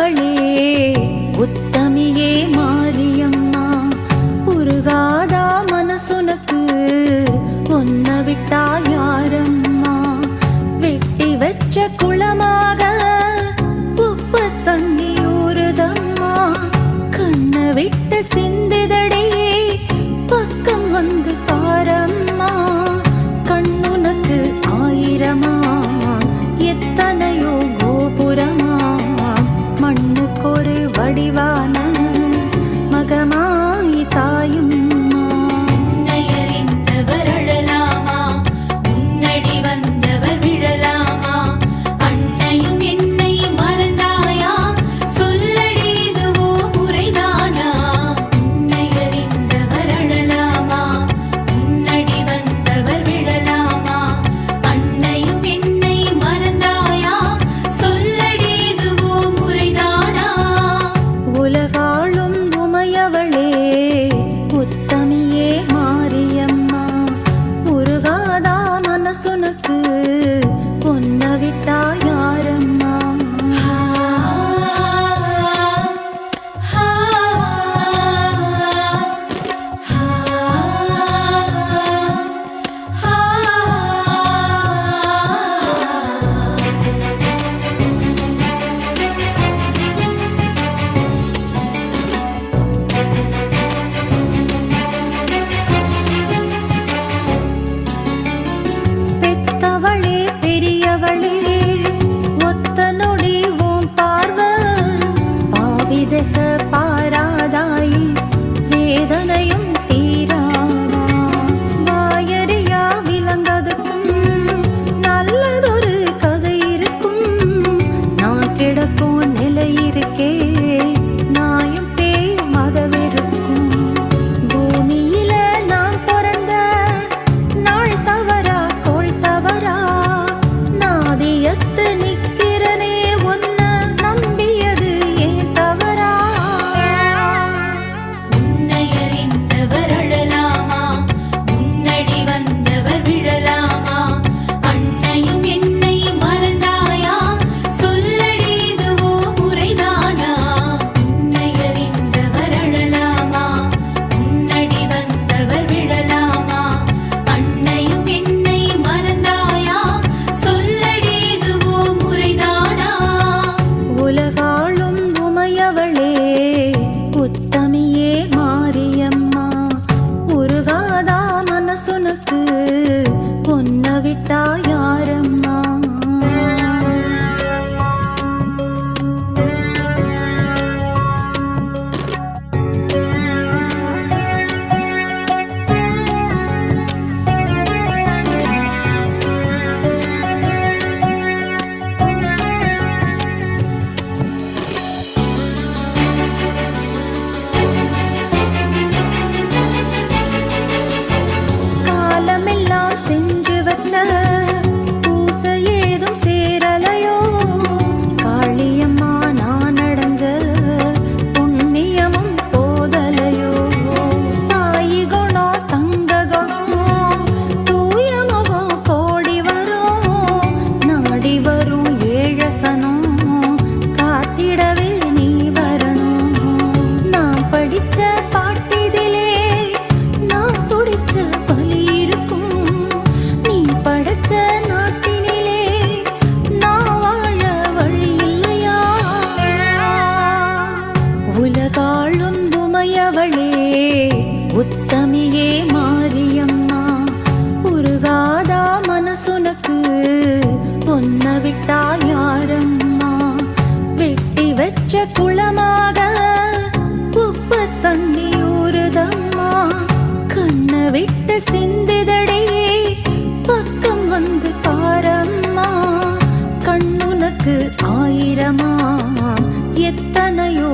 அவளே மனசுனக்கு வச்ச குளமாக உப்பு தண்ணி ஊறுதம்மா கண்ண விட்டு சிந்திதடே பக்கம் வந்து பாரம்மா. கண்ணுனக்கு ஆயிரமா எத்தனையோ